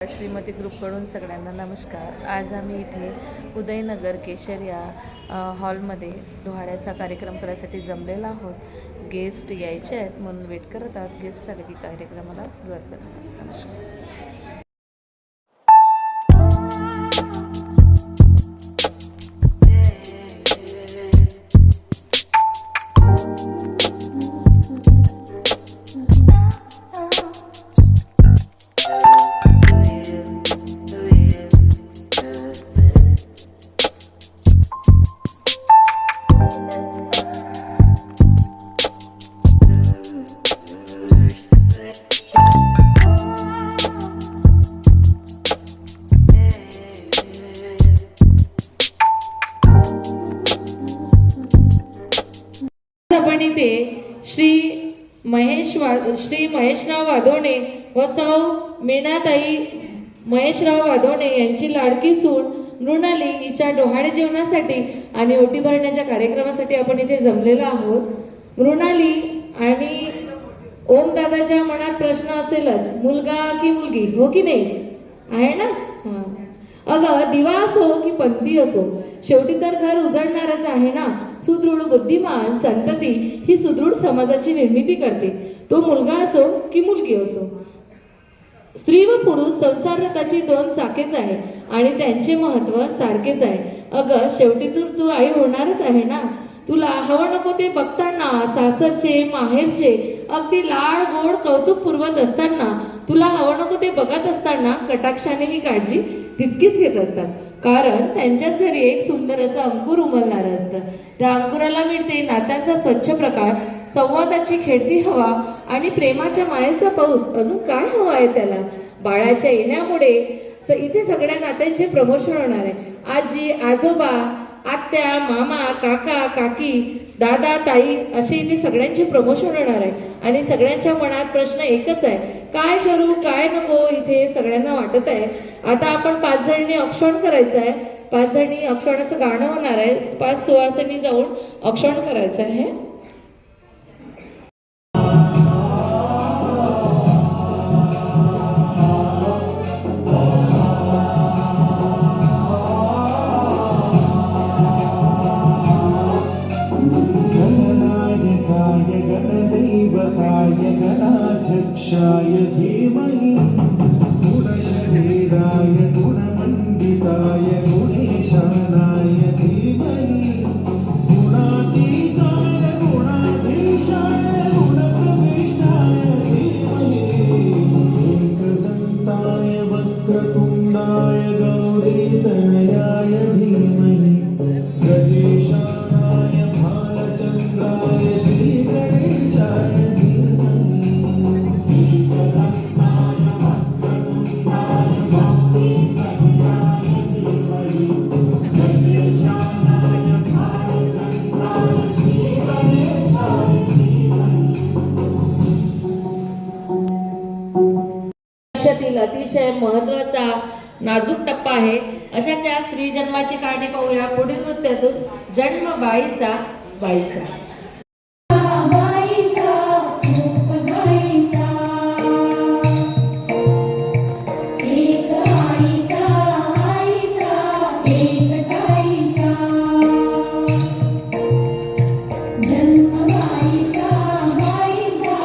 श्रीमती ग्रुपकडून सगळ्यांना नमस्कार. आज आम्ही इथे उदयनगर केशर या हॉलमध्ये डोहाळ्याचा कार्यक्रम करायसाठी जमलेलो आहोत. गेस्ट यायचे आहेत म्हणून वेट करत आहोत. गेस्ट आले की कार्यक्रमाला सुरुवात करणार नमस्कार. आपण श्री महेश वा श्री महेशराव वाधोणे व सौ मीनाताई महेशराव वाधोणे यांची लाडकी सून मृणाली हिच्या डोहाळे जेवणासाठी आणि ओटी भरण्याच्या कार्यक्रमासाठी आपण इथे जमलेलो आहोत. मृणाली आणि ओम दादाच्या मनात प्रश्न असेलच मुलगा की मुलगी हो की नाही? आहे ना? हा. अगं दिवा असो की पंथी असो शेवटी तर घर उजळणारच आहे ना? सुदृढ बुद्धिमान संतती ही सुदृढ समाजाची निर्मिती करते. तो मुलगा असो की मुलगी असो. स्त्री व पुरुष संसारताची दोन चाकेच आहे आणि त्यांचे महत्त्व सारखेच आहे. अगं शेवटी तर तू आई होणारच आहे ना? तुला हवं नको ते बघताना सासरचे माहेरचे अगदी लाड गोड कौतुक पुरवत असताना तुला हवं नको ते बघत असताना कटाक्षाने ही काळजी तितकीच घेत असतात. कारण त्यांच्याच घरी एक सुंदर असं अंकुर उमलणारं असतं. त्या अंकुराला मिळते नात्यांचा स्वच्छ प्रकार संवादाची खेळती हवा आणि प्रेमाच्या मायेचा पाऊस. अजून काय हवा आहे त्याला? बाळाच्या येण्यामुळे इथे सगळ्या नात्यांचे प्रमोशन होणार आहे. आजी आजोबा आत्या मामा काका काकी दादा ताई असे इथे सगळ्यांचे प्रमोशन होणार आहे. आणि सगळ्यांच्या मनात प्रश्न एकच आहे. काय करू काय नको इथे सगळ्यांना वाटत आहे. आता आपण पाच जणांनी अक्षण करायचं आहे. पाच जणी अक्षणाचं गाणं होणार आहे. पाच सुवासिनी जाऊन अक्षण करायचं आहे. गणनायकाय Jaya नाजूक टप्पा आहे. अशा त्या स्त्री जन्माची कहाणी पाहूया पुढील नृत्यातून जन्म बाईचा बाईचा. जन्म बाईचा बाईचा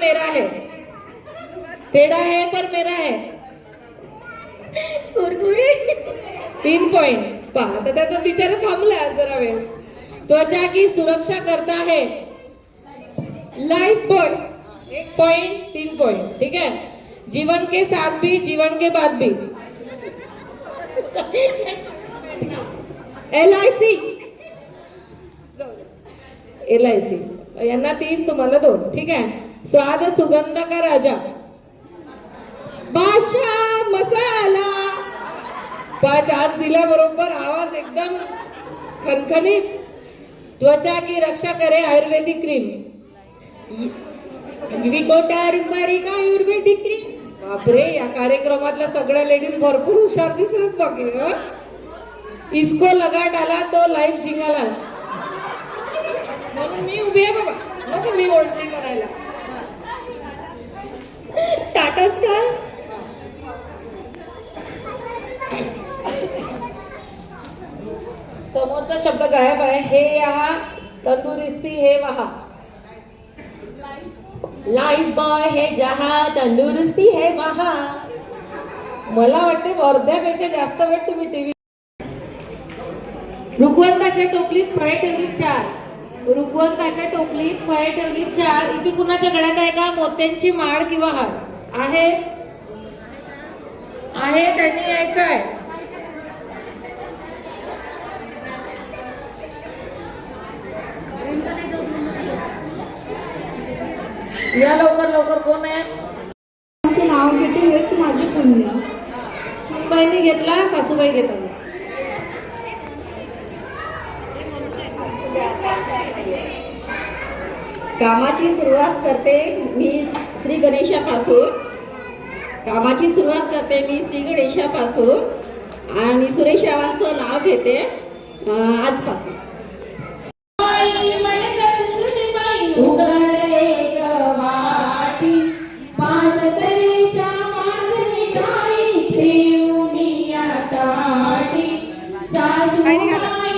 मेरा है। टेढ़ा है पर मेरा है। तीन पॉइंट पहा आता त्याचा बिचारा थांबला जरा वेळ. त्वचा की सुरक्षा करता है. लाइफ बॉय एक पॉइंट तीन पॉइंट ठीक है जीवन के साथ भी जीवन के बाद भी. L I C L I C यांना तीन तुम्हाला दोन. ठीक आहे? स्वाद सुगंध का राजा? भाषा मसाला. पाच आज दिल्याबरोबर आवाज एकदम खणखणीत त्वचा की रक्षा करे आयुर्वेदिक क्रीम. आयुर्वेदिक क्रीम? बापरे या कार्यक्रमातल्या सगळ्या लेडीज भरपूर हुशार दिसत बाकी इसको लगाट आला तो लाईफ जिंगाला. म्हणून मी उभी आहे बाबा नको मी ओळखली करायला. टाटा स्काय समोरचा शब्द गायब आहे. हे यहा तंदुरुस्ती हे वहा. लाइफ बॉय है जहा तंदुरुस्ती है वहा. मला वाटते अर्ध्यापेक्षा जास्त वेळ तुम्ही टीव्ही रुकवंताच्या टोपलीत फळे ठेवली चार. रुकवंताच्या टोपलीत फळे ठेवली चार. इथे कुणाच्या गळ्यात आहे का? मोत्यांची माळ किंवा हार? आहे? आहे त्यांनी यायचं आहे. या लवकर लवकर कोण आहे? नाव घेते हेच माझे पुण्य. बहिणी घेतला सासूबाई घेतात. कामाची सुरुवात करते मी श्री गणेशापासून. कामाची सुरुवात करते मी श्री गणेशापासून. आणि सुरेश रावांचं नाव घेते आजपासून. अ,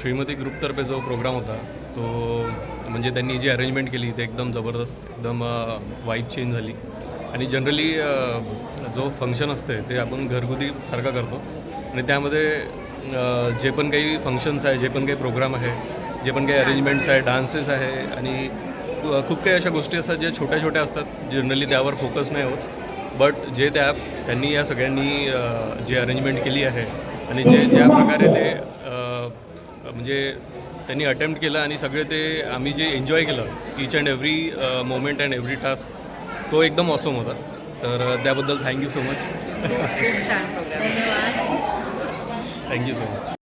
श्रीमती ग्रुपतर्फे जो प्रोग्राम होता तो म्हणजे त्यांनी जी अरेंजमेंट केली ते एकदम जबरदस्त एकदम वाईब चेंज झाली. आणि जनरली जो फंक्शन असते ते आपण घरगुती सारखा करतो. आणि त्यामध्ये जे पण काही फंक्शन्स आहे जे पण काही प्रोग्राम आहे जे पण काही अरेंजमेंट्स आहे डान्सेस आहे आणि खूप काही अशा गोष्टी असतात ज्या छोट्या छोट्या असतात जनरली त्यावर फोकस नाही होत. बट जे त्या त्यांनी या सगळ्यांनी जे अरेंजमेंट केली आहे आणि जे ज्या प्रकारे ते म्हणजे त्यांनी अटेम्प्ट केलं आणि सगळे ते आम्ही जे एन्जॉय केलं each and every moment and every task तो एकदम ऑसम होता. तर त्याबद्दल थँक्यू सो मच खूप छान प्रोग्राम थँक्यू सो मच